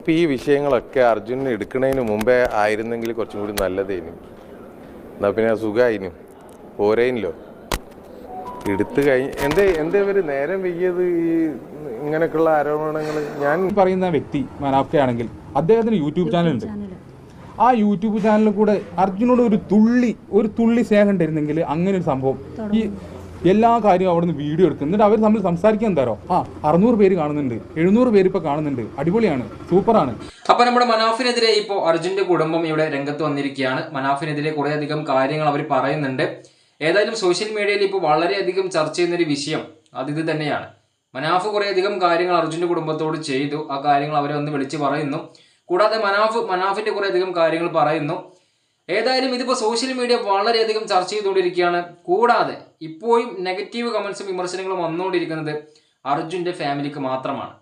ഇപ്പം ഈ വിഷയങ്ങളൊക്കെ അർജുനൻ എടുക്കുന്നതിന് മുമ്പേ ആയിരുന്നെങ്കിൽ കുറച്ചും കൂടി നല്ലതേനു. എന്നാൽ പിന്നെ സുഖമായിനു പോരേനല്ലോ. എടുത്തു കഴിഞ്ഞ് എന്തേ എന്തേ ഇവർ നേരം വൈകിയത് ഈ ഇങ്ങനെയൊക്കെയുള്ള ആരോപണങ്ങൾ ഞാൻ പറയുന്ന വ്യക്തി മനാഫ്കയാണെങ്കിൽ അദ്ദേഹത്തിന് യൂട്യൂബ് ചാനലുണ്ട്. ആ യൂട്യൂബ് ചാനലിൽ കൂടെ അർജുനോട് ഒരു തുള്ളി ഒരു തുള്ളി സ്നേഹം ഉണ്ടായിരുന്നെങ്കിൽ അങ്ങനെ ഒരു സംഭവം ഈ എല്ലാ കാര്യവും അവിടെ നിന്ന് വീഡിയോ എടുക്കും. എന്നിട്ട് അവർ തമ്മിൽ സംസാരിക്കാൻ തരോ ആ അറുന്നൂറ് പേര് കാണുന്നുണ്ട്. എഴുന്നൂറ് പേര് ഇപ്പൊ കാണുന്നുണ്ട്. അടിപൊളിയാണ്. സൂപ്പറാണ്. അപ്പൊ നമ്മുടെ മനാഫിനെതിരെ ഇപ്പോ അർജുന്റെ കുടുംബം ഇവിടെ രംഗത്ത് വന്നിരിക്കുകയാണ്. മനാഫിനെതിരെ അധികം കാര്യങ്ങൾ അവർ പറയുന്നുണ്ട്. ഏതായാലും സോഷ്യൽ മീഡിയയിൽ ഇപ്പോൾ വളരെയധികം ചർച്ച ചെയ്യുന്ന ഒരു വിഷയം അത് തന്നെയാണ്. മനാഫ് കുറേയധികം കാര്യങ്ങൾ അർജുന്റെ കുടുംബത്തോട് ചെയ്തു. ആ കാര്യങ്ങൾ അവരെ ഒന്ന് വിളിച്ച് പറയുന്നു. കൂടാതെ മനാഫ് മനാഫിന്റെ കുറേയധികം കാര്യങ്ങൾ പറയുന്നു. ഏതായാലും ഇതിപ്പോൾ സോഷ്യൽ മീഡിയ വളരെയധികം ചർച്ച ചെയ്തുകൊണ്ടിരിക്കുകയാണ്. കൂടാതെ ഇപ്പോഴും നെഗറ്റീവ് കമൻസും വിമർശനങ്ങളും വന്നുകൊണ്ടിരിക്കുന്നത് അർജുന്റെ ഫാമിലിക്ക് മാത്രമാണ്.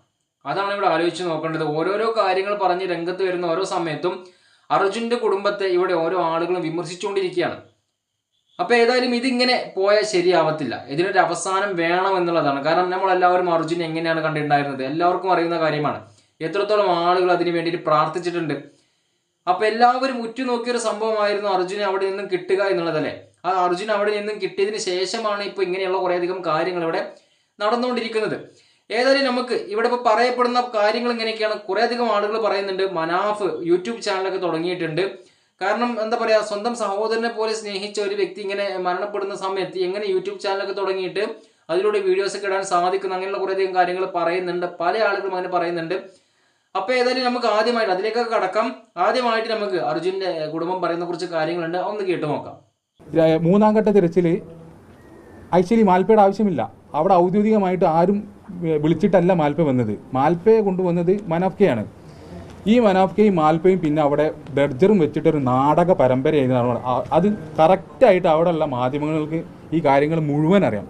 അതാണ് ഇവിടെ ആലോചിച്ച് നോക്കേണ്ടത്. ഓരോരോ കാര്യങ്ങൾ പറഞ്ഞ് രംഗത്ത് വരുന്ന ഓരോ സമയത്തും അർജുന്റെ കുടുംബത്തെ ഇവിടെ ഓരോ ആളുകളും വിമർശിച്ചുകൊണ്ടിരിക്കുകയാണ്. അപ്പൊ ഏതായാലും ഇതിങ്ങനെ പോയാൽ ശരിയാവത്തില്ല. ഇതിനൊരു അവസാനം വേണം എന്നുള്ളതാണ്. കാരണം നമ്മൾ എല്ലാവരും അർജുൻ എങ്ങനെയാണ് കണ്ടിട്ടുണ്ടായിരുന്നത്? എല്ലാവർക്കും അറിയുന്ന കാര്യമാണ്. എത്രത്തോളം ആളുകൾ അതിനു വേണ്ടിയിട്ട് പ്രാർത്ഥിച്ചിട്ടുണ്ട്. അപ്പൊ എല്ലാവരും ഉറ്റുനോക്കിയ ഒരു സംഭവമായിരുന്നു അർജുന അവിടെ നിന്നും കിട്ടുക എന്നുള്ളതല്ലേ ആ അർജുൻ അവിടെ നിന്നും കിട്ടിയതിന് ശേഷമാണ് ഇപ്പൊ ഇങ്ങനെയുള്ള കുറേയധികം കാര്യങ്ങൾ ഇവിടെ നടന്നുകൊണ്ടിരിക്കുന്നത്. ഏതായാലും നമുക്ക് ഇവിടെ ഇപ്പോൾ പറയപ്പെടുന്ന കാര്യങ്ങൾ ഇങ്ങനെയൊക്കെയാണ്. കുറേയധികം ആളുകൾ പറയുന്നുണ്ട്. മനാഫ് യൂട്യൂബ് ചാനലൊക്കെ തുടങ്ങിയിട്ടുണ്ട്. കാരണം എന്താ പറയാ സ്വന്തം സഹോദരനെ പോലെ സ്നേഹിച്ച ഒരു വ്യക്തി ഇങ്ങനെ മരണപ്പെടുന്ന സമയത്ത് എങ്ങനെ യൂട്യൂബ് ചാനലൊക്കെ തുടങ്ങിയിട്ട് അതിലൂടെ വീഡിയോസ് ഒക്കെ ഇടാൻ സാധിക്കുന്നു അങ്ങനെയുള്ള കുറേയധികം കാര്യങ്ങൾ പറയുന്നുണ്ട്. പല ആളുകളും അങ്ങനെ പറയുന്നുണ്ട്. അപ്പൊ ഏതായാലും നമുക്ക് ആദ്യമായിട്ട് അതിലേക്കൊക്കെ കടക്കാം. ആദ്യമായിട്ട് നമുക്ക് അർജുന്റെ കുടുംബം പറയുന്ന കുറച്ച് കാര്യങ്ങളുണ്ട്. ഒന്ന് കേട്ടു നോക്കാം. മൂന്നാം ഘട്ട തിരച്ചിൽ ആക്ച്വലി മാൽപ്പയുടെ ആവശ്യമില്ല. അവിടെ ഔദ്യോഗികമായിട്ട് ആരും വിളിച്ചിട്ടല്ല മാൽപ്പ വന്നത്. മാൽപ്പയെ കൊണ്ടുവന്നത് മനാഫ്കയാണ് ഈ മനാഫ്കയും മാൽപ്പയും പിന്നെ അവിടെ ബെർജറും വെച്ചിട്ടൊരു നാടക പരമ്പര എഴുതുന്നതാണ് ആ- അത് കറക്റ്റായിട്ട് അവിടെയുള്ള മാധ്യമങ്ങൾക്ക് ഈ കാര്യങ്ങൾ മുഴുവൻ അറിയാം.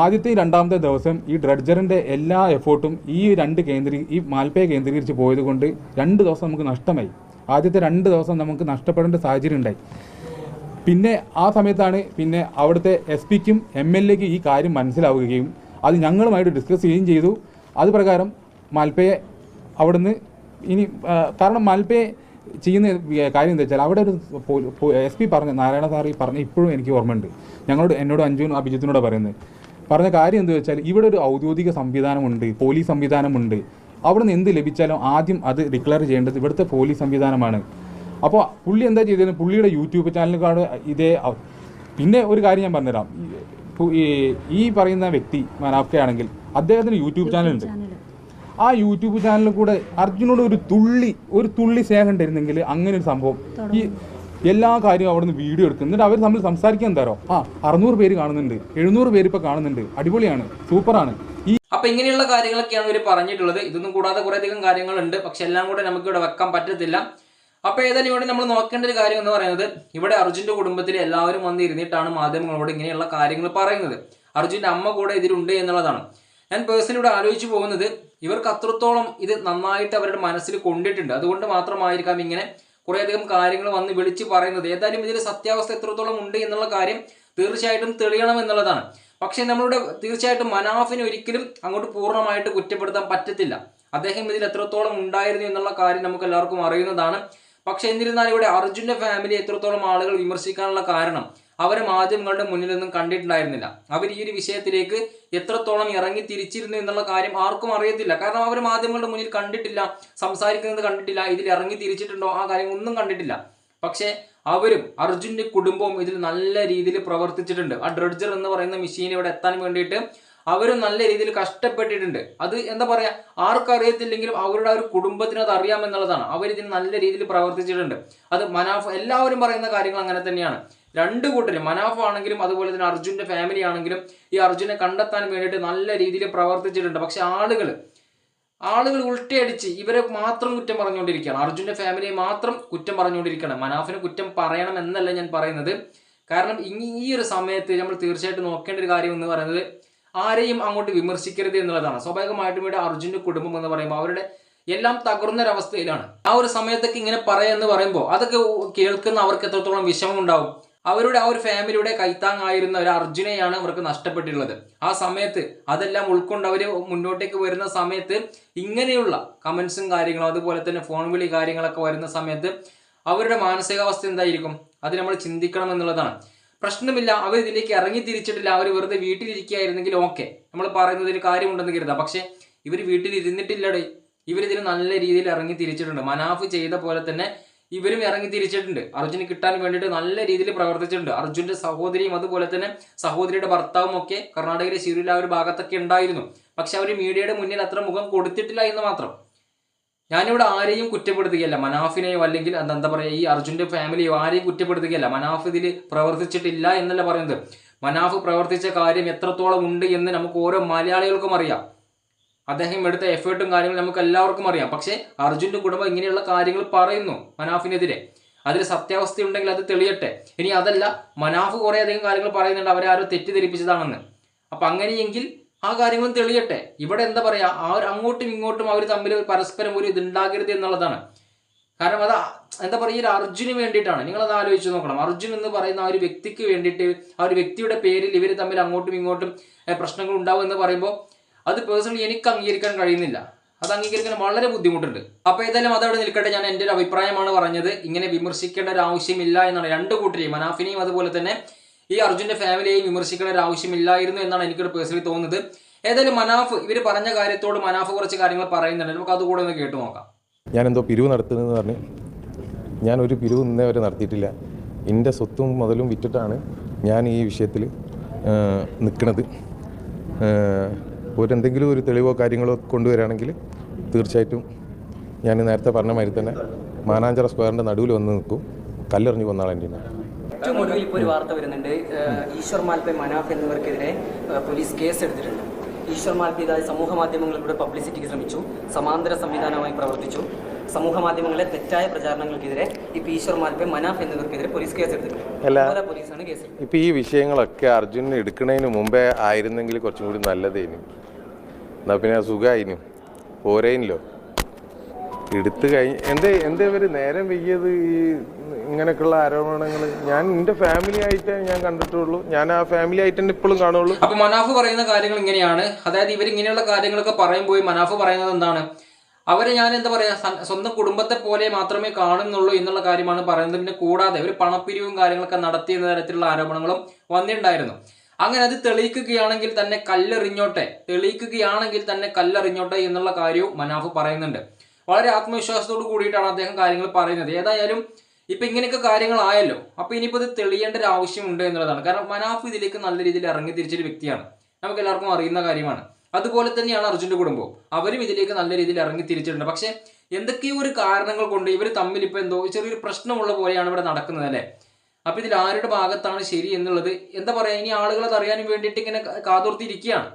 ആദ്യത്തെ രണ്ടാമത്തെ ദിവസം ഈ ഡ്രഡ്ജറിന്റെ എല്ലാ എഫേർട്ടും ഈ രണ്ട് കേന്ദ്രീ ഈ മാൽപ്പയെ കേന്ദ്രീകരിച്ച് പോയത് കൊണ്ട് രണ്ട് ദിവസം നമുക്ക് നഷ്ടമായി. ആദ്യത്തെ രണ്ട് ദിവസം നമുക്ക് നഷ്ടപ്പെടേണ്ട സാഹചര്യം ഉണ്ടായി. പിന്നെ ആ സമയത്താണ് പിന്നെ അവിടുത്തെ എസ് പിക്കും എം എൽ എക്കും ഈ കാര്യം മനസ്സിലാവുകയും അത് ഞങ്ങളുമായിട്ട് ഡിസ്കസ് ചെയ്യുകയും ചെയ്തു. അത് പ്രകാരം മാൽപ്പയെ അവിടുന്ന് ഇനി കാരണം മാൽപ്പയെ ചെയ്യുന്ന കാര്യം എന്താ വെച്ചാൽ അവിടെ ഒരു എസ് പി പറഞ്ഞ നാരായണ സാർ ഈ പറഞ്ഞ ഇപ്പോഴും എനിക്ക് ഓർമ്മയുണ്ട്. ഞങ്ങളോട് എന്നോട് അഞ്ജുവിനും അഭിജിത്തിനോട് പറയുന്നത്. പറഞ്ഞ കാര്യം എന്താ വെച്ചാൽ ഇവിടെ ഒരു ഔദ്യോഗിക സംവിധാനമുണ്ട് പോലീസ് സംവിധാനമുണ്ട്. അവിടെ നിന്ന് എന്ത് ലഭിച്ചാലും ആദ്യം അത് ഡിക്ലെയർ ചെയ്യേണ്ടത് ഇവിടുത്തെ പോലീസ് സംവിധാനമാണ്. അപ്പോൾ പുള്ളി എന്താ ചെയ്തത് പുള്ളിയുടെ യൂട്യൂബ് ചാനലിനെക്കാട് ഇതേ പിന്നെ ഒരു കാര്യം ഞാൻ പറഞ്ഞുതരാം. ഈ- പറയുന്ന വ്യക്തി മനാഫ്കയാണെങ്കിൽ അദ്ദേഹത്തിന് യൂട്യൂബ് ചാനലുണ്ട് ആ യൂട്യൂബ് ചാനലിൽ കൂടെ അർജുനോട് ഒരു തുള്ളി ഒരു തുള്ളി സ്നേഹം ഉണ്ടായിരുന്നെങ്കിൽ അങ്ങനെ ഒരു സംഭവം ഈ എല്ലാ കാര്യവും അവിടെ നിന്ന് വീഡിയോ എടുക്കും. എന്നിട്ട് അവർ തമ്മിൽ സംസാരിക്കാൻ എന്താറോ ആ അറുന്നൂറ് പേര് കാണുന്നുണ്ട്. എഴുന്നൂറ് പേര് ഇപ്പൊ കാണുന്നുണ്ട്. അടിപൊളിയാണ്. സൂപ്പറാണ്. ഈ അപ്പൊ ഇങ്ങനെയുള്ള കാര്യങ്ങളൊക്കെയാണ് ഇവർ പറഞ്ഞിട്ടുള്ളത്. ഇതൊന്നും കൂടാതെ കുറെ അധികം കാര്യങ്ങളുണ്ട്. പക്ഷെ എല്ലാം കൂടെ നമുക്ക് ഇവിടെ വെക്കാൻ പറ്റത്തില്ല. അപ്പൊ ഏതായാലും ഇവിടെ നമ്മൾ നോക്കേണ്ട ഒരു കാര്യം എന്ന് പറയുന്നത് ഇവിടെ അർജുന്റെ കുടുംബത്തിലെ എല്ലാവരും വന്നിരുന്നിട്ടാണ് മാധ്യമങ്ങളോട് ഇങ്ങനെയുള്ള കാര്യങ്ങൾ പറയുന്നത്. അർജുന്റെ അമ്മ കൂടെ ഇതിലുണ്ട് എന്നുള്ളതാണ്. ഞാൻ പേഴ്സണലി ഇവിടെ ആലോചിച്ചു പോകുന്നത് ഇവർക്ക് അത്രത്തോളം ഇത് നന്നായിട്ട് അവരുടെ മനസ്സിൽ കൊണ്ടിട്ടുണ്ട്. അതുകൊണ്ട് മാത്രമായിരിക്കാം ഇങ്ങനെ കുറേയധികം കാര്യങ്ങൾ വന്ന് വിളിച്ച് പറയുന്നത്. ഏതായാലും ഇതിൽ സത്യാവസ്ഥ എത്രത്തോളം ഉണ്ട് എന്നുള്ള കാര്യം തീർച്ചയായിട്ടും തെളിയണം എന്നുള്ളതാണ്. പക്ഷേ നമ്മളുടെ തീർച്ചയായിട്ടും മനാഫിനെ ഒരിക്കലും അങ്ങോട്ട് പൂർണമായിട്ട് കുറ്റപ്പെടുത്താൻ പറ്റത്തില്ല. അദ്ദേഹം ഇതിൽ എത്രത്തോളം ഉണ്ടായിരുന്നു എന്നുള്ള കാര്യം നമുക്ക് എല്ലാവർക്കും അറിയുന്നതാണ്. പക്ഷെ എന്നിരുന്നാലും ഇവിടെ അർജുന്റെ ഫാമിലി എത്രത്തോളം ആളുകൾ വിമർശിക്കാനുള്ള കാരണം? അവരെ മാധ്യമങ്ങളുടെ മുന്നിലൊന്നും കണ്ടിട്ടുണ്ടായിരുന്നില്ല. അവർ ഈ ഒരു വിഷയത്തിലേക്ക് എത്രത്തോളം ഇറങ്ങി തിരിച്ചിരുന്നു എന്നുള്ള കാര്യം ആർക്കും അറിയത്തില്ല. കാരണം അവർ മാധ്യമങ്ങളുടെ മുന്നിൽ കണ്ടിട്ടില്ല സംസാരിക്കുന്നത് കണ്ടിട്ടില്ല ഇതിൽ ഇറങ്ങി തിരിച്ചിട്ടുണ്ടോ ആ കാര്യം ഒന്നും കണ്ടിട്ടില്ല. പക്ഷേ അവരും അർജുന്റെ കുടുംബവും ഇതിൽ നല്ല രീതിയിൽ പ്രവർത്തിച്ചിട്ടുണ്ട്. ആ ഡ്രഡ്ജർ എന്ന് പറയുന്ന മെഷീൻ ഇവിടെ എത്താൻ വേണ്ടിയിട്ട് അവരും നല്ല രീതിയിൽ കഷ്ടപ്പെട്ടിട്ടുണ്ട്. അത് എന്താ പറയാ ആർക്കറിയത്തില്ലെങ്കിലും അവരുടെ ഒരു കുടുംബത്തിന് അത് അറിയാമെന്നുള്ളതാണ്. അവരിതിന് നല്ല രീതിയിൽ പ്രവർത്തിച്ചിട്ടുണ്ട്. അത് മനാഫ് എല്ലാവരും പറയുന്ന കാര്യങ്ങൾ അങ്ങനെ തന്നെയാണ്. രണ്ട് കൂട്ടരും മനാഫ് ആണെങ്കിലും അതുപോലെ തന്നെ അർജുന്റെ ഫാമിലി ആണെങ്കിലും ഈ അർജുനെ കണ്ടെത്താൻ വേണ്ടിയിട്ട് നല്ല രീതിയിൽ പ്രവർത്തിച്ചിട്ടുണ്ട്. പക്ഷെ ആളുകൾ ആളുകൾ ഉൾട്ടയടിച്ച് ഇവരെ മാത്രം കുറ്റം പറഞ്ഞുകൊണ്ടിരിക്കുകയാണ്. അർജുന്റെ ഫാമിലിയെ മാത്രം കുറ്റം പറഞ്ഞുകൊണ്ടിരിക്കുകയാണ്. മനാഫിന് കുറ്റം പറയണം എന്നല്ല ഞാൻ പറയുന്നത്. കാരണം ഇനി ഈ ഒരു സമയത്ത് നമ്മൾ തീർച്ചയായിട്ടും നോക്കേണ്ട ഒരു കാര്യം എന്ന് പറയുന്നത് ആരെയും അങ്ങോട്ട് വിമർശിക്കരുത് എന്നുള്ളതാണ്. സ്വാഭാവികമായിട്ടും ഇവിടെ അർജുന്റെ കുടുംബം എന്ന് പറയുമ്പോൾ അവരുടെ എല്ലാം തകർന്നൊരവസ്ഥയിലാണ്. ആ ഒരു സമയത്തൊക്കെ ഇങ്ങനെ പറയാന്ന് പറയുമ്പോൾ അതൊക്കെ കേൾക്കുന്ന അവർക്ക് എത്രത്തോളം വിഷമം ഉണ്ടാവും അവരുടെ ആ ഒരു ഫാമിലിയുടെ കൈത്താങ്ങായിരുന്ന ഒരു അർജുനെയാണ് അവർക്ക് നഷ്ടപ്പെട്ടിട്ടുള്ളത്. ആ സമയത്ത് അതെല്ലാം ഉൾക്കൊണ്ട് അവർ മുന്നോട്ടേക്ക് വരുന്ന സമയത്ത് ഇങ്ങനെയുള്ള കമൻസും കാര്യങ്ങളും അതുപോലെ തന്നെ ഫോൺ വിളി കാര്യങ്ങളൊക്കെ വരുന്ന സമയത്ത് അവരുടെ മാനസികാവസ്ഥ എന്തായിരിക്കും? അത് നമ്മൾ ചിന്തിക്കണം എന്നുള്ളതാണ്. പ്രശ്നമില്ല അവർ ഇതിലേക്ക് ഇറങ്ങി തിരിച്ചിട്ടില്ല അവർ വെറുതെ വീട്ടിലിരിക്കുകയായിരുന്നെങ്കിൽ ഓക്കെ. നമ്മൾ പറയുന്നതിൽ കാര്യമുണ്ടെന്ന് കരുതാം. പക്ഷേ ഇവർ വീട്ടിൽ ഇരുന്നിട്ടില്ലടേ ഇവരിതിന് നല്ല രീതിയിൽ ഇറങ്ങി തിരിച്ചിട്ടുണ്ട്. മനാഫ് ചെയ്ത പോലെ തന്നെ ഇവരും ഇറങ്ങി തിരിച്ചിട്ടുണ്ട്. അർജുന് കിട്ടാൻ വേണ്ടിയിട്ട് നല്ല രീതിയിൽ പ്രവർത്തിച്ചിട്ടുണ്ട്. അർജുന്റെ സഹോദരിയും അതുപോലെ തന്നെ സഹോദരിയുടെ ഭർത്താവും ഒക്കെ കർണാടകയിലെ ശിവരിൽ ആ ഒരു ഭാഗത്തൊക്കെ ഉണ്ടായിരുന്നു. പക്ഷെ അവർ മീഡിയയുടെ മുന്നിൽ അത്ര മുഖം കൊടുത്തിട്ടില്ല എന്ന് മാത്രം. ഞാനിവിടെ ആരെയും കുറ്റപ്പെടുത്തുകയല്ല. മനാഫിനെയോ അല്ലെങ്കിൽ എന്താ പറയുക ഈ അർജുന്റെ ഫാമിലിയോ ആരെയും കുറ്റപ്പെടുത്തുകയല്ല. മനാഫ് ഇതിൽ പ്രവർത്തിച്ചിട്ടില്ല എന്നല്ല പറയുന്നത്. മനാഫ് പ്രവർത്തിച്ച കാര്യം എത്രത്തോളം ഉണ്ട് എന്ന് നമുക്ക് ഓരോ മലയാളികൾക്കും അറിയാം. അദ്ദേഹം എടുത്ത എഫേർട്ടും കാര്യങ്ങളും നമുക്ക് എല്ലാവർക്കും അറിയാം. പക്ഷേ അർജുന്റെ കുടുംബം ഇങ്ങനെയുള്ള കാര്യങ്ങൾ പറയുന്നു മനാഫിനെതിരെ. അതിൽ സത്യാവസ്ഥ ഉണ്ടെങ്കിൽ അത് തെളിയട്ടെ. ഇനി അതല്ല മനാഫ് കുറേ അധികം കാര്യങ്ങൾ പറയുന്നുണ്ട്. അവരെ ആരോ തെറ്റിദ്ധരിപ്പിച്ചതാണെന്ന്. അപ്പം അങ്ങനെയെങ്കിൽ ആ കാര്യങ്ങളും തെളിയട്ടെ. ഇവിടെ എന്താ പറയുക ഒരു അങ്ങോട്ടും ഇങ്ങോട്ടും അവർ തമ്മിൽ പരസ്പരം ഒരു ഇതുണ്ടാകരുത് എന്നുള്ളതാണ്. കാരണം അത് എന്താ പറയുക ഒരു അർജുന് വേണ്ടിയിട്ടാണ്. നിങ്ങളത് ആലോചിച്ച് നോക്കണം. അർജുൻ എന്ന് പറയുന്ന ആ ഒരു വ്യക്തിക്ക് വേണ്ടിയിട്ട് ആ ഒരു വ്യക്തിയുടെ പേരിൽ ഇവർ തമ്മിൽ അങ്ങോട്ടും ഇങ്ങോട്ടും പ്രശ്നങ്ങൾ ഉണ്ടാവും എന്ന് പറയുമ്പോൾ അത് പേഴ്സണലി എനിക്ക് അംഗീകരിക്കാൻ കഴിയുന്നില്ല. അത് അംഗീകരിക്കാൻ വളരെ ബുദ്ധിമുട്ടുണ്ട്. അപ്പോൾ ഏതായാലും അതവിടെ നിൽക്കട്ടെ. ഞാൻ എന്റെ ഒരു അഭിപ്രായമാണ് പറഞ്ഞത്. ഇങ്ങനെ വിമർശിക്കേണ്ട ഒരു ആവശ്യമില്ല എന്നാണ് രണ്ട് കൂട്ടരെയും മനാഫിനെയും അതുപോലെ തന്നെ ഈ അർജുന്റെ ഫാമിലിയെയും വിമർശിക്കേണ്ട ഒരു ആവശ്യമില്ലായിരുന്നു എന്നാണ് എനിക്കൊരു പേഴ്സണലി തോന്നുന്നത്. ഏതായാലും മനാഫ് ഇവർ പറഞ്ഞ കാര്യത്തോട് മനാഫ് കുറച്ച് കാര്യങ്ങൾ പറയുന്നുണ്ട്. നമുക്ക് അതുകൂടെ ഒന്ന് കേട്ടു നോക്കാം. ഞാൻ എന്തോ പിരിവ് നടത്തുന്നതെന്ന് പറഞ്ഞ് ഞാൻ ഒരു പിരിവ് ഇന്നേ വരെ നടത്തിയിട്ടില്ല. എന്റെ സ്വത്തും മുതലും വിറ്റിട്ടാണ് ഞാൻ ഈ വിഷയത്തിൽ നിൽക്കുന്നത് ഒരെന്തെങ്കിലും ഒരു തെളിവോ കാര്യങ്ങളോ കൊണ്ടുവരികയാണെങ്കിൽ തീർച്ചയായിട്ടും ഞാൻ നേരത്തെ പറഞ്ഞ മാതിരി തന്നെ മാനാഞ്ചറ സ്ക്വയറിന്റെ നടുവിൽ വന്ന് നിൽക്കും. കല്ലെറിഞ്ഞ് എന്റെ ഏറ്റവും ഒടുവിൽ ഇപ്പോൾ ഒരു വാർത്ത വരുന്നുണ്ട്. ഈശ്വർ മാൽപ്പെ മനാഫ് എന്നിവർക്കെതിരെ പോലീസ് കേസ് എടുത്തിട്ടുണ്ട് ഈശ്വർ മാൽപ്പെ ഇതായി സമൂഹ മാധ്യമങ്ങളിലൂടെ പബ്ലിസിറ്റിക്ക് ശ്രമിച്ചു സമാന്തര സംവിധാനമായി പ്രവർത്തിച്ചു സമൂഹ മാധ്യമങ്ങളിലെ തെറ്റായ പ്രചാരണങ്ങൾക്കെതിരെ ഇപ്പോൾ ഈശ്വർ മാൽപ്പെ മനാഫ് എന്നിവർക്കെതിരെ പോലീസ് കേസ് എടുത്തിട്ടുണ്ട് അല്ല. അതുപോലെ പോലീസാണ് കേസ്. ഇപ്പം ഈ വിഷയങ്ങളൊക്കെ അർജുനൻ എടുക്കുന്നതിന് മുമ്പേ ആയിരുന്നെങ്കിൽ കുറച്ചും കൂടി നല്ലതേനു എന്നാൽ പിന്നെ സുഖമായിനും പോരേനല്ലോ എടുത്തു കഴിഞ്ഞ് എന്റെ എന്റെ ഇവർ നേരം വയ്യത് ഈ ഇങ്ങനെയൊക്കെയുള്ള ആരോപണങ്ങൾ ഞാൻ എന്റെ ഫാമിലി ആയിട്ടേ ഞാൻ കണ്ടിട്ടുള്ളൂ. ഞാൻ ആ ഫാമിലി ആയിട്ട് തന്നെ ഇപ്പോഴും കാണുള്ളൂ. അപ്പൊ മനാഫ് പറയുന്ന കാര്യങ്ങൾ ഇങ്ങനെയാണ്. അതായത് ഇവർ ഇങ്ങനെയുള്ള കാര്യങ്ങളൊക്കെ പറയുമ്പോൾ മനാഫ് പറയുന്നത് എന്താണ്? അവരെ ഞാൻ എന്താ പറയാ സ്വന്തം കുടുംബത്തെ പോലെ മാത്രമേ കാണുന്നുള്ളൂ എന്നുള്ള കാര്യമാണ് പറയുന്നത്. പിന്നെ കൂടാതെ ഒരു പണപ്പിരിവും കാര്യങ്ങളൊക്കെ നടത്തിയ തരത്തിലുള്ള ആരോപണങ്ങളും വന്നിട്ടുണ്ടായിരുന്നു. അങ്ങനെ അത് തെളിയിക്കുകയാണെങ്കിൽ തന്നെ കല്ലെറിഞ്ഞോട്ടെ തെളിയിക്കുകയാണെങ്കിൽ തന്നെ കല്ലെറിഞ്ഞോട്ടെ എന്നുള്ള കാര്യവും മനാഫ് പറയുന്നുണ്ട്. വളരെ ആത്മവിശ്വാസത്തോട് കൂടിയിട്ടാണ് അദ്ദേഹം കാര്യങ്ങൾ പറയുന്നത്. ഏതായാലും ഇപ്പൊ ഇങ്ങനെയൊക്കെ കാര്യങ്ങളായല്ലോ അപ്പൊ ഇനിയിപ്പോ ഇത് തെളിയേണ്ട ഒരു ആവശ്യമുണ്ട് എന്നുള്ളതാണ്. കാരണം മനാഫ് ഇതിലേക്ക് നല്ല രീതിയിൽ ഇറങ്ങി തിരിച്ചൊരു വ്യക്തിയാണ്. നമുക്ക് എല്ലാവർക്കും അറിയുന്ന കാര്യമാണ്. അതുപോലെ തന്നെയാണ് അർജുന്റെ കുടുംബവും. അവരും ഇതിലേക്ക് നല്ല രീതിയിൽ ഇറങ്ങി തിരിച്ചിട്ടുണ്ട്. പക്ഷേ എന്തൊക്കെയോ ഒരു കാരണങ്ങൾ കൊണ്ട് ഇവർ തമ്മിൽ ഇപ്പൊ എന്തോ ചെറിയൊരു പ്രശ്നമുള്ള പോലെയാണ് ഇവിടെ നടക്കുന്നത് അല്ലേ? അപ്പൊ ഇതിൽ ആരുടെ ഭാഗത്താണ് ശരി എന്നുള്ളത് എന്താ പറയാ? ഇനി ആളുകൾ അറിയാനും വേണ്ടിയിട്ട് ഇങ്ങനെ കാതോർത്തിരിക്കുകയാണ്.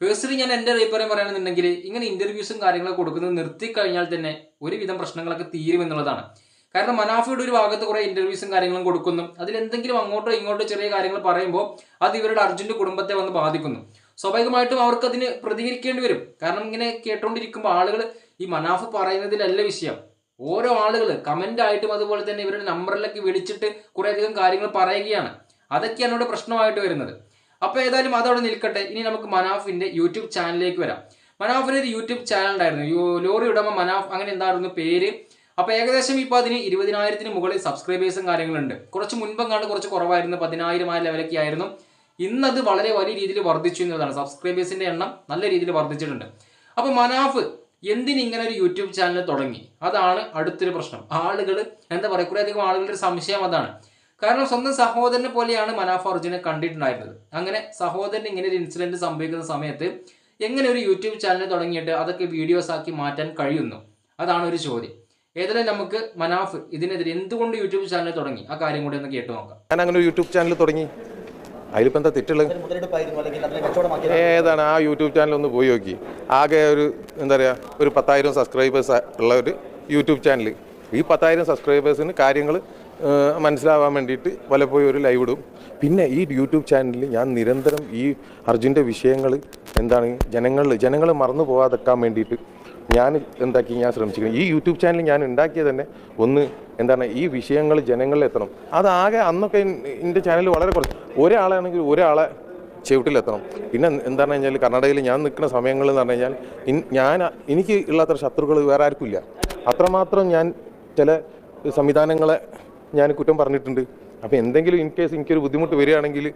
പേഴ്സണലി ഞാൻ എന്റെ അഭിപ്രായം പറയുകയാണെന്നുണ്ടെങ്കിൽ ഇങ്ങനെ ഇന്റർവ്യൂസും കാര്യങ്ങളൊക്കെ കൊടുക്കുന്നത് നിർത്തി കഴിഞ്ഞാൽ തന്നെ ഒരുവിധം പ്രശ്നങ്ങളൊക്കെ തീരും എന്നുള്ളതാണ്. കാരണം മനാഫയുടെ ഒരു ഭാഗത്ത് കുറേ ഇന്റർവ്യൂസും കാര്യങ്ങളും കൊടുക്കുന്നു. അതിൽ എന്തെങ്കിലും അങ്ങോട്ടോ ഇങ്ങോട്ടോ ചെറിയ കാര്യങ്ങൾ പറയുമ്പോൾ അത് ഇവരുടെ അർജുന്റെ കുടുംബത്തെ വന്ന് ബാധിക്കുന്നു. സ്വാഭാവികമായിട്ടും അവർക്ക് അതിന് പ്രതികരിക്കേണ്ടി വരും. കാരണം ഇങ്ങനെ കേട്ടോണ്ടിരിക്കുമ്പോൾ ആളുകൾ ഈ മനാഫ് പറയുന്നതിലല്ല വിഷയം. ഓരോ ആളുകൾ കമന്റ് ആയിട്ടും അതുപോലെ തന്നെ ഇവരുടെ നമ്പറിലൊക്കെ വിളിച്ചിട്ട് കുറെ അധികം കാര്യങ്ങൾ പറയുകയാണ്. അതൊക്കെയാണ് ഇവിടെ പ്രശ്നമായിട്ട് വരുന്നത്. അപ്പൊ ഏതായാലും അതവിടെ നിൽക്കട്ടെ. ഇനി നമുക്ക് മനാഫിന്റെ യൂട്യൂബ് ചാനലിലേക്ക് വരാം. മനാഫിന് ഒരു യൂട്യൂബ് ചാനൽ ഉണ്ടായിരുന്നു. ലോറി ഉടമ മനാഫ് അങ്ങനെ എന്തായിരുന്നു പേര്? അപ്പൊ ഏകദേശം ഇപ്പൊ അതിന് ഇരുപതിനായിരത്തിന് മുകളിൽ സബ്സ്ക്രൈബേഴ്സും കാര്യങ്ങളുണ്ട്. കുറച്ച് മുൻപെങ്ങാണ്ട് കുറച്ച് കുറവായിരുന്നു. പതിനായിരം ആ ലെവലൊക്കെ ആയിരുന്നു. ഇന്നത് വളരെ വലിയ രീതിയിൽ വർദ്ധിച്ചു എന്നതാണ് സബ്സ്ക്രൈബേഴ്സിന്റെ എണ്ണം നല്ല രീതിയിൽ വർദ്ധിച്ചിട്ടുണ്ട്. അപ്പൊ മനാഫ് എന്തിനിങ്ങനെ ഒരു യൂട്യൂബ് ചാനൽ തുടങ്ങി? അതാണ് അടുത്തൊരു പ്രശ്നം. ആളുകൾ എന്താ പറയുക? കുറേ അധികം ആളുകളുടെ സംശയം അതാണ്. കാരണം സ്വന്തം സഹോദരനെ പോലെയാണ് മനാഫ് അർജുനെ കണ്ടിട്ടുണ്ടായിരുന്നത്. അങ്ങനെ സഹോദരൻ ഇങ്ങനെ ഒരു ഇൻസിഡന്റ് സംഭവിക്കുന്ന സമയത്ത് എങ്ങനെ ഒരു യൂട്യൂബ് ചാനൽ തുടങ്ങിയിട്ട് അതൊക്കെ വീഡിയോസ് ആക്കി മാറ്റാൻ കഴിയുന്നു? അതാണ് ഒരു ചോദ്യം. ഏതായാലും നമുക്ക് മനാഫ് ഇതിനെതിരെ എന്തുകൊണ്ട് യൂട്യൂബ് ചാനൽ തുടങ്ങി? ആ കാര്യം കൂടി ഒന്ന് കേട്ടു നോക്കാം. ഞാൻ അങ്ങനെ ഒരു യൂട്യൂബ് ചാനൽ തുടങ്ങി. അതിലിപ്പോൾ എന്താ തെറ്റുള്ളത് കച്ചവടമാക്കി ഏതാണ് ആ യൂട്യൂബ് ചാനൽ ഒന്ന് പോയി നോക്കി. ആകെ ഒരു എന്താ പറയുക ഒരു പത്തായിരം സബ്സ്ക്രൈബേഴ്സ് ഉള്ള ഒരു യൂട്യൂബ് ചാനൽ ഈ പത്തായിരം സബ്സ്ക്രൈബേഴ്സിന് കാര്യങ്ങൾ മനസ്സിലാവാൻ വേണ്ടിയിട്ട് വല്ലപ്പോഴും ഒരു ലൈവ് ഇടും. പിന്നെ ഈ യൂട്യൂബ് ചാനലിൽ ഞാൻ നിരന്തരം ഈ അർജുന്റെ വിഷയങ്ങൾ എന്താണ് ജനങ്ങളിൽ ജനങ്ങൾ മറന്നു പോകാതെക്കാൻ വേണ്ടിയിട്ട് ഞാൻ എന്താക്കി ഞാൻ ശ്രമിച്ചിരിക്കുന്നത് ഈ യൂട്യൂബ് ചാനൽ ഞാൻ ഉണ്ടാക്കിയത് തന്നെ ഒന്ന് എന്താണ് ഈ വിഷയങ്ങൾ ജനങ്ങളിൽ എത്തണം. അതാകെ അന്നൊക്കെ എന്റെ ചാനൽ വളരെ കുറച്ച്. ഒരാളാണെങ്കിൽ ഒരാളെ ചുവട്ടിലെത്തണം പിന്നെ എന്താണെന്ന് കഴിഞ്ഞാൽ കർണാടകയിൽ ഞാൻ നിൽക്കുന്ന സമയങ്ങളിൽ എന്ന് പറഞ്ഞു കഴിഞ്ഞാൽ ഞാൻ എനിക്ക് ഉള്ളത്ര ശത്രുക്കൾ വേറെ ആർക്കും ഇല്ല. അത്രമാത്രം ഞാൻ ചില സംവിധാനങ്ങളെ ഞാൻ കുറ്റം പറഞ്ഞിട്ടുണ്ട്. അപ്പോൾ എന്തെങ്കിലും ഇൻ കേസ് എനിക്കൊരു ബുദ്ധിമുട്ട് വരികയാണെങ്കിൽ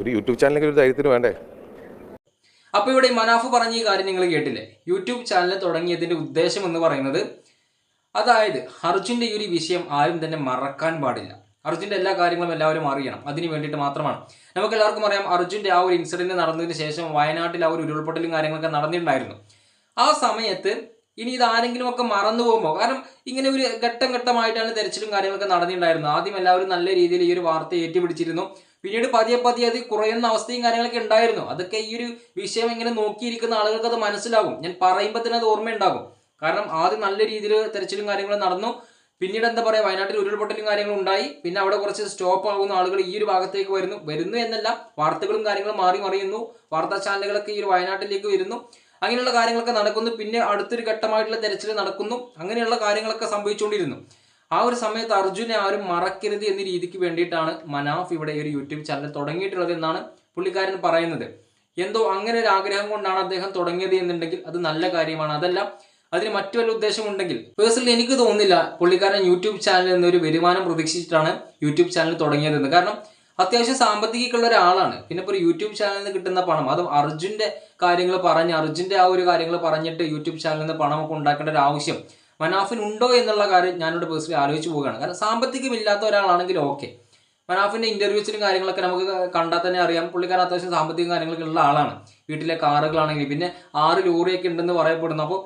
ഒരു യൂട്യൂബ് ചാനലിലേക്ക് ഒരു ധൈര്യത്തിന് വേണ്ടേ? അപ്പൊ ഇവിടെ മനാഫ് പറഞ്ഞ ഈ കാര്യം നിങ്ങൾ കേട്ടില്ലേ? യൂട്യൂബ് ചാനൽ തുടങ്ങിയതിന്റെ ഉദ്ദേശം എന്ന് പറയുന്നത് അതായത് അർജുന്റെ ഈ ഒരു വിഷയം ആരും തന്നെ മറക്കാൻ പാടില്ല. അർജുന്റെ എല്ലാ കാര്യങ്ങളും എല്ലാവരും അറിയണം. അതിന് വേണ്ടിയിട്ട് മാത്രമാണ്. നമുക്ക് എല്ലാവർക്കും അറിയാം അർജുന്റെ ആ ഒരു ഇൻസിഡന്റ് നടന്നതിന് ശേഷം വയനാട്ടിൽ ആ ഒരു ഉരുൾപൊട്ടലും കാര്യങ്ങളൊക്കെ നടന്നിട്ടുണ്ടായിരുന്നു. ആ സമയത്ത് ഇനി ഇതാരെങ്കിലും ഒക്കെ മറന്നു പോകുമോ കാരണം ഇങ്ങനെ ഒരു ഘട്ടം ഘട്ടമായിട്ടാണ് തെരച്ചിലും കാര്യങ്ങളൊക്കെ നടന്നിട്ടുണ്ടായിരുന്നത്. ആദ്യം എല്ലാവരും നല്ല രീതിയിൽ ഈ ഒരു വാർത്ത ഏറ്റുപിടിച്ചിരുന്നു. പിന്നീട് പതിയെ പതിയെ അത് കുറയുന്ന അവസ്ഥയും കാര്യങ്ങളൊക്കെ ഉണ്ടായിരുന്നു. അതൊക്കെ ഈ ഒരു വിഷയം ഇങ്ങനെ നോക്കിയിരിക്കുന്ന ആളുകൾക്ക് അത് മനസ്സിലാകും ഞാൻ പറയുമ്പോൾ തന്നെ അത് ഓർമ്മയുണ്ടാകും. കാരണം ആദ്യം നല്ല രീതിയിൽ തെരച്ചിലും കാര്യങ്ങളും നടന്നു. പിന്നീട് എന്താ പറയുക വയനാട്ടിൽ ഉരുൾപൊട്ടലും കാര്യങ്ങളും ഉണ്ടായി. പിന്നെ അവിടെ കുറച്ച് സ്റ്റോപ്പ് ആകുന്ന ആളുകൾ ഈ ഒരു ഭാഗത്തേക്ക് വരുന്നു. വരുന്നു എന്നല്ല വാർത്തകളും കാര്യങ്ങളും മാറി മറിയുന്നു. വാർത്താ ചാനലുകളൊക്കെ ഈ ഒരു വയനാട്ടിലേക്ക് വരുന്നു. അങ്ങനെയുള്ള കാര്യങ്ങളൊക്കെ നടക്കുന്നു. പിന്നെ അടുത്തൊരു ഘട്ടമായിട്ടുള്ള തെരച്ചിൽ നടക്കുന്നു. അങ്ങനെയുള്ള കാര്യങ്ങളൊക്കെ സംഭവിച്ചുകൊണ്ടിരുന്നു. ആ ഒരു സമയത്ത് അർജുനെ ആരും മറക്കരുത് എന്ന രീതിക്ക് വേണ്ടിയിട്ടാണ് മനാഫ് ഇവിടെ ഒരു യൂട്യൂബ് ചാനൽ തുടങ്ങിയിട്ടുള്ളത് എന്നാണ് പുള്ളിക്കാരൻ പറയുന്നത്. എന്തോ അങ്ങനെ ഒരു ആഗ്രഹം കൊണ്ടാണ് അദ്ദേഹം തുടങ്ങിയത് എന്നുണ്ടെങ്കിൽ അത് നല്ല കാര്യമാണ്. അതല്ല അതിന് മറ്റു വല്ല ഉദ്ദേശമുണ്ടെങ്കിൽ. പേഴ്സണലി എനിക്ക് തോന്നുന്നില്ല പുള്ളിക്കാരൻ യൂട്യൂബ് ചാനൽ എന്നൊരു വരുമാനം പ്രതീക്ഷിച്ചിട്ടാണ് യൂട്യൂബ് ചാനൽ തുടങ്ങിയതെന്ന്. കാരണം അത്യാവശ്യം സാമ്പത്തികമുള്ള ഒരാളാണ്. പിന്നെ ഇപ്പോൾ യൂട്യൂബ് ചാനലിൽ നിന്ന് കിട്ടുന്ന പണം അത് അർജുന്റെ കാര്യങ്ങൾ പറഞ്ഞ് അർജുന്റെ ആ ഒരു കാര്യങ്ങൾ പറഞ്ഞിട്ട് യൂട്യൂബ് ചാനലിൽ നിന്ന് പണമൊക്കെ ഉണ്ടാക്കേണ്ട ഒരു ആവശ്യം മനാഫിന് ഉണ്ടോ എന്നുള്ള കാര്യം ഞാനിവിടെ പേഴ്സണലി ആലോചിച്ച് പോവുകയാണ്. കാരണം സാമ്പത്തികമില്ലാത്ത ഒരാളാണെങ്കിൽ ഓക്കെ മനാഫിന്റെ ഇന്റർവ്യൂസിലും കാര്യങ്ങളൊക്കെ നമുക്ക് കണ്ടാൽ തന്നെ അറിയാം. പുള്ളിക്കാരൻ അത്യാവശ്യം സാമ്പത്തിക കാര്യങ്ങളൊക്കെ ഉള്ള ആളാണ്. വീട്ടിലെ കാറുകളാണെങ്കിൽ പിന്നെ ആറ് ലോറിയൊക്കെ ഉണ്ടെന്ന് പറയപ്പെടുന്നു. അപ്പോൾ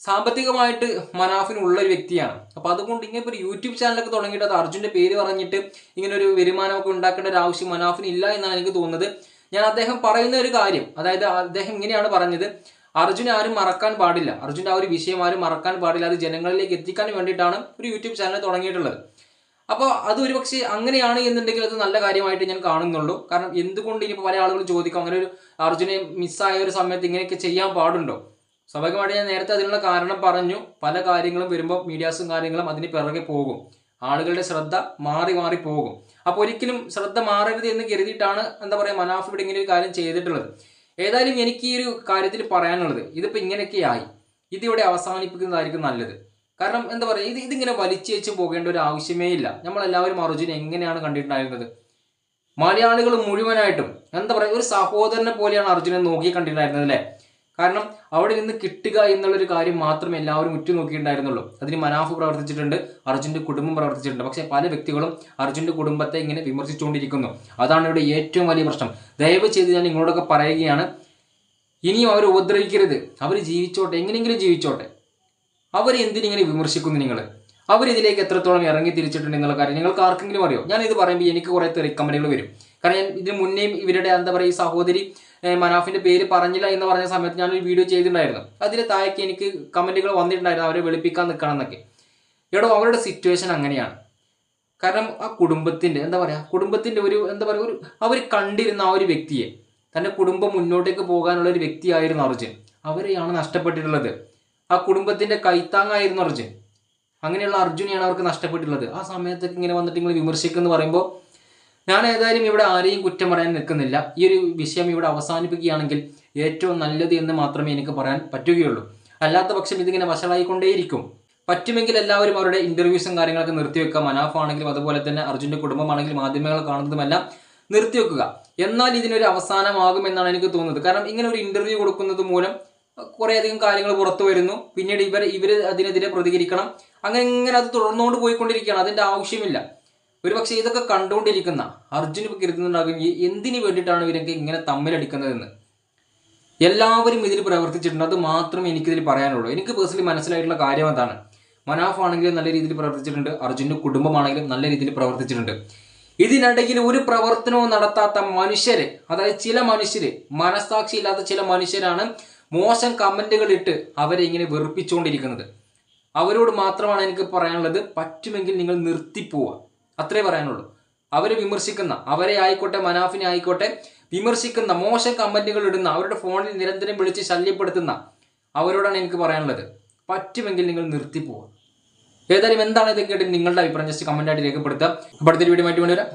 സാമ്പത്തികമായിട്ട് മനാഫിനുള്ള ഒരു വ്യക്തിയാണ്. അപ്പോൾ അതുകൊണ്ട് ഇങ്ങനെ ഒരു യൂട്യൂബ് ചാനലൊക്കെ തുടങ്ങിയിട്ട് അത് അർജുന്റെ പേര് പറഞ്ഞിട്ട് ഇങ്ങനെ ഒരു വരുമാനമൊക്കെ ഉണ്ടാക്കേണ്ട ഒരു ആവശ്യം മനാഫിന് ഇല്ല എന്നാണ് എനിക്ക് തോന്നുന്നത്. ഞാൻ അദ്ദേഹം പറയുന്ന ഒരു കാര്യം അതായത് അദ്ദേഹം ഇങ്ങനെയാണ് പറഞ്ഞത്. അർജുനെ ആരും മറക്കാൻ പാടില്ല. അർജുന്റെ ആ ഒരു വിഷയം ആരും മറക്കാൻ പാടില്ല. അത് ജനങ്ങളിലേക്ക് എത്തിക്കാൻ വേണ്ടിയിട്ടാണ് ഒരു യൂട്യൂബ് ചാനൽ തുടങ്ങിയിട്ടുള്ളത്. അപ്പോൾ അത് ഒരുപക്ഷെ അങ്ങനെയാണ് എന്നുണ്ടെങ്കിൽ അത് നല്ല കാര്യമായിട്ട് ഞാൻ കാണുന്നുള്ളൂ. കാരണം എന്തുകൊണ്ട് ഇനിയിപ്പോൾ പല ആളുകൾ ചോദിക്കും അങ്ങനെ ഒരു അർജുനെ മിസ്സായ ഒരു സമയത്ത് ഇങ്ങനെയൊക്കെ ചെയ്യാൻ പാടുണ്ടോ? സ്വാഭാവികമായിട്ട് ഞാൻ നേരത്തെ അതിനുള്ള കാരണം പറഞ്ഞു. പല കാര്യങ്ങളും വരുമ്പോൾ മീഡിയാസും കാര്യങ്ങളും അതിന് പിറകെ പോകും. ആളുകളുടെ ശ്രദ്ധ മാറി മാറി പോകും. അപ്പോൾ ഒരിക്കലും ശ്രദ്ധ മാറരുത് എന്ന് കരുതിയിട്ടാണ് എന്താ പറയുക മനാഫ് ഇവിടെ ഇങ്ങനെ ഒരു കാര്യം ചെയ്തിട്ടുള്ളത്. ഏതായാലും എനിക്ക് ഈ ഒരു കാര്യത്തിൽ പറയാനുള്ളത് ഇതിപ്പോൾ ഇങ്ങനെയൊക്കെയായി. ഇതിവിടെ അവസാനിപ്പിക്കുന്നതായിരിക്കും നല്ലത്. കാരണം എന്താ പറയുക ഇത് ഇതിങ്ങനെ വലിച്ചേച്ച് പോകേണ്ട ഒരു ആവശ്യമേ ഇല്ല. നമ്മളെല്ലാവരും അർജുനെ എങ്ങനെയാണ് കണ്ടിട്ടുണ്ടായിരുന്നത്? മലയാളികൾ മുഴുവനായിട്ടും എന്താ പറയുക ഒരു സഹോദരനെ പോലെയാണ് അർജുനെ നോക്കി കണ്ടിട്ടുണ്ടായിരുന്നത് അല്ലേ? കാരണം അവിടെ നിന്ന് കിട്ടുക എന്നുള്ളൊരു കാര്യം മാത്രമേ എല്ലാവരും ഉറ്റുനോക്കിയിട്ടുണ്ടായിരുന്നുള്ളൂ. അതിന് മനാഫ് പ്രവർത്തിച്ചിട്ടുണ്ട് അർജുന്റെ കുടുംബം പ്രവർത്തിച്ചിട്ടുണ്ട്. പക്ഷേ പല വ്യക്തികളും അർജുന്റെ കുടുംബത്തെ ഇങ്ങനെ വിമർശിച്ചുകൊണ്ടിരിക്കുന്നു. അതാണ് ഇവിടെ ഏറ്റവും വലിയ പ്രശ്നം. ദയവ് ചെയ്ത് ഞാൻ നിങ്ങളോടൊക്കെ പറയുകയാണ് ഇനിയും അവർ ഉപദ്രവിക്കരുത്. അവർ ജീവിച്ചോട്ടെ എങ്ങനെയെങ്കിലും ജീവിച്ചോട്ടെ. എന്തിനിങ്ങനെ വിമർശിക്കുന്നു നിങ്ങൾ അവരിതിലേക്ക് എത്രത്തോളം ഇറങ്ങി തിരിച്ചിട്ടുണ്ട് എന്നുള്ള കാര്യം നിങ്ങൾക്ക് ആർക്കെങ്കിലും അറിയോ? ഞാൻ ഇത് പറയുമ്പോൾ എനിക്ക് കുറേ തെറിക്കമന്റുകൾ വരും. കാരണം ഞാൻ ഇതിന് മുന്നേയും ഇവരുടെ എന്താ പറയുക ഈ സഹോദരി മനാഫിന്റെ പേര് പറഞ്ഞില്ല എന്ന് പറഞ്ഞ സമയത്ത് ഞാനൊരു വീഡിയോ ചെയ്തിട്ടുണ്ടായിരുന്നു. അതിന് താഴേക്ക് എനിക്ക് കമന്റുകൾ വന്നിട്ടുണ്ടായിരുന്നു അവരെ വെളുപ്പിക്കാൻ നിൽക്കണം എന്നൊക്കെ എടോ അവരുടെ സിറ്റുവേഷൻ അങ്ങനെയാണ്. കാരണം ആ കുടുംബത്തിന്റെ എന്താ പറയുക കുടുംബത്തിന്റെ ഒരു എന്താ പറയുക ഒരു അവർ കണ്ടിരുന്ന ആ ഒരു വ്യക്തിയെ തന്റെ കുടുംബം മുന്നോട്ടേക്ക് പോകാനുള്ള ഒരു വ്യക്തിയായിരുന്നു അർജുൻ. അവരെയാണ് നഷ്ടപ്പെട്ടിട്ടുള്ളത്. ആ കുടുംബത്തിന്റെ കൈത്താങ്ങായിരുന്നു അർജുൻ. അങ്ങനെയുള്ള അർജുനെയാണ് അവർക്ക് നഷ്ടപ്പെട്ടിട്ടുള്ളത്. ആ സമയത്തൊക്കെ ഇങ്ങനെ വന്നിട്ട് നിങ്ങൾ വിമർശിക്കുന്നു പറയുമ്പോൾ ഞാൻ ഏതായാലും ഇവിടെ ആരെയും കുറ്റം പറയാൻ നിൽക്കുന്നില്ല. ഈ ഒരു വിഷയം ഇവിടെ അവസാനിപ്പിക്കുകയാണെങ്കിൽ ഏറ്റവും നല്ലത് എന്ന് മാത്രമേ എനിക്ക് പറയാൻ പറ്റുകയുള്ളൂ. അല്ലാത്ത പക്ഷം ഇതിങ്ങനെ വഷളായിക്കൊണ്ടേയിരിക്കും. പറ്റുമെങ്കിൽ എല്ലാവരും അവരുടെ ഇന്റർവ്യൂസും കാര്യങ്ങളൊക്കെ നിർത്തിവെക്കുക മനാഫ് ആണെങ്കിലും അതുപോലെ തന്നെ അർജുന്റെ കുടുംബമാണെങ്കിലും മാധ്യമങ്ങൾ കാണുന്നതുമെല്ലാം നിർത്തിവെക്കുക എന്നാൽ ഇതിനൊരു അവസാനമാകുമെന്നാണ് എനിക്ക് തോന്നുന്നത്. കാരണം ഇങ്ങനെ ഒരു ഇന്റർവ്യൂ കൊടുക്കുന്നത് മൂലം കുറേയധികം കാര്യങ്ങൾ പുറത്തു വരുന്നു. പിന്നീട് ഇവർ ഇവർ അതിനെതിരെ പ്രതികരിക്കണം. അങ്ങനെ ഇങ്ങനെ അത് തുടർന്നുകൊണ്ട് പോയിക്കൊണ്ടിരിക്കുകയാണ്. അതിന്റെ ആവശ്യമില്ല. ഒരു പക്ഷേ ഇതൊക്കെ കണ്ടുകൊണ്ടിരിക്കുന്ന അർജുന് കരുതുന്നുണ്ടാകും എന്തിനു വേണ്ടിയിട്ടാണ് ഇവരൊക്കെ ഇങ്ങനെ തമ്മിലടിക്കുന്നതെന്ന്? എല്ലാവരും ഇതിൽ പ്രവർത്തിച്ചിട്ടുണ്ട്. അത് മാത്രമേ എനിക്കിതിൽ പറയാനുള്ളൂ. എനിക്ക് പേഴ്സണലി മനസ്സിലായിട്ടുള്ള കാര്യം അതാണ്. മനാഫ് ആണെങ്കിലും നല്ല രീതിയിൽ പ്രവർത്തിച്ചിട്ടുണ്ട്. അർജുന്റെ കുടുംബമാണെങ്കിലും നല്ല രീതിയിൽ പ്രവർത്തിച്ചിട്ടുണ്ട്. ഇതിനിടയിൽ ഒരു പ്രവർത്തനവും നടത്താത്ത മനുഷ്യര് അതായത് ചില മനുഷ്യര് മനസ്സാക്ഷി ഇല്ലാത്ത ചില മനുഷ്യരാണ് മോശം കമന്റുകൾ ഇട്ട് അവരെ ഇങ്ങനെ വെറുപ്പിച്ചുകൊണ്ടിരിക്കുന്നത് അവരോട് മാത്രമാണ് എനിക്ക് പറയാനുള്ളത് പറ്റുമെങ്കിൽ നിങ്ങൾ നിർത്തിപ്പോവുക അത്രേ പറയാനുള്ളൂ. അവരെ വിമർശിക്കുന്ന അവരെ ആയിക്കോട്ടെ മനാഫിനെ ആയിക്കോട്ടെ വിമർശിക്കുന്ന മോശം കമന്റുകൾ ഇടുന്ന അവരുടെ ഫോണിൽ നിരന്തരം വിളിച്ച് ശല്യപ്പെടുത്തുന്ന അവരോടാണ് എനിക്ക് പറയാനുള്ളത്. പറ്റുമെങ്കിൽ നിങ്ങൾ നിർത്തിപ്പോവുക ഏതായാലും എന്താണ് ഇത് കേട്ട് നിങ്ങളുടെ അഭിപ്രായം ജസ്റ്റ് കമന്റായിട്ട് രേഖപ്പെടുത്തുക. അപ്പോൾ അടുത്തൊരു വീഡിയോ ആയിട്ട് കൊണ്ടുവരാം